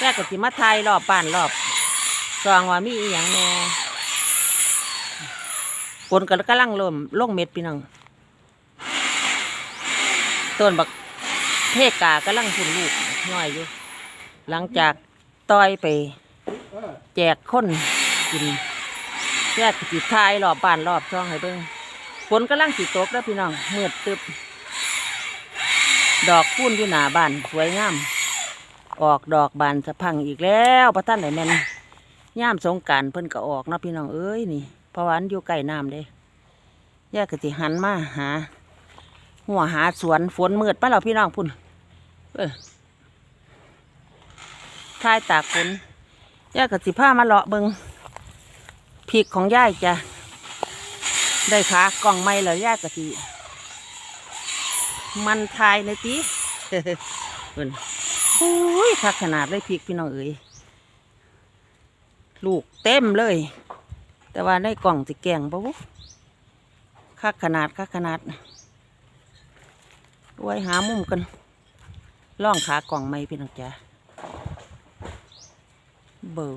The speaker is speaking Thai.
แรกก็สิมาทยรอบบ้านรอบซองว่ามีอีหยังแน่ฝนก็กำลังเริ่มลงเม็ดพี่น้องต้นบักเทกากำลังพุ่นลูกน้อยอยู่ หลังจากต้อยไป แจกคนกินแยกสิทายรอบบ้านรอบช่องให้เบิ่งฝนกำลังสิตกแล้วพี่น้องมืดตึบ ดอกพุ่นอยู่หนาบ้านสวยงาม ออกดอกบานสะพังอีกแล้วพระท่านไหนแม่นย่ามสงการเพิ่นก็ออกเนาะพี่น้องเอ้ยนี่เพราะวันอยู่ใกล้น้ำเด้แยกกสิหันมาหา หัวหาสวนฝนมืดปะเราพี่น้องพุ่นเออทายตากฝนยายกสิผ้ามาเลาะเบิงพริกของยายจ้ะได้ขากล่องไม่เลยยายกสิมันทายในอยติเพิ่น โอ้ยคักขนาดเลยพริกพี่น้องเอ๋ยลูกเต็มเลย แต่ว่าในกล่องสิแกงปะวุคักขนาดคักขนาดไว้หามุมกันล่องขากล่องไม่พี่น้องจ้าเบอ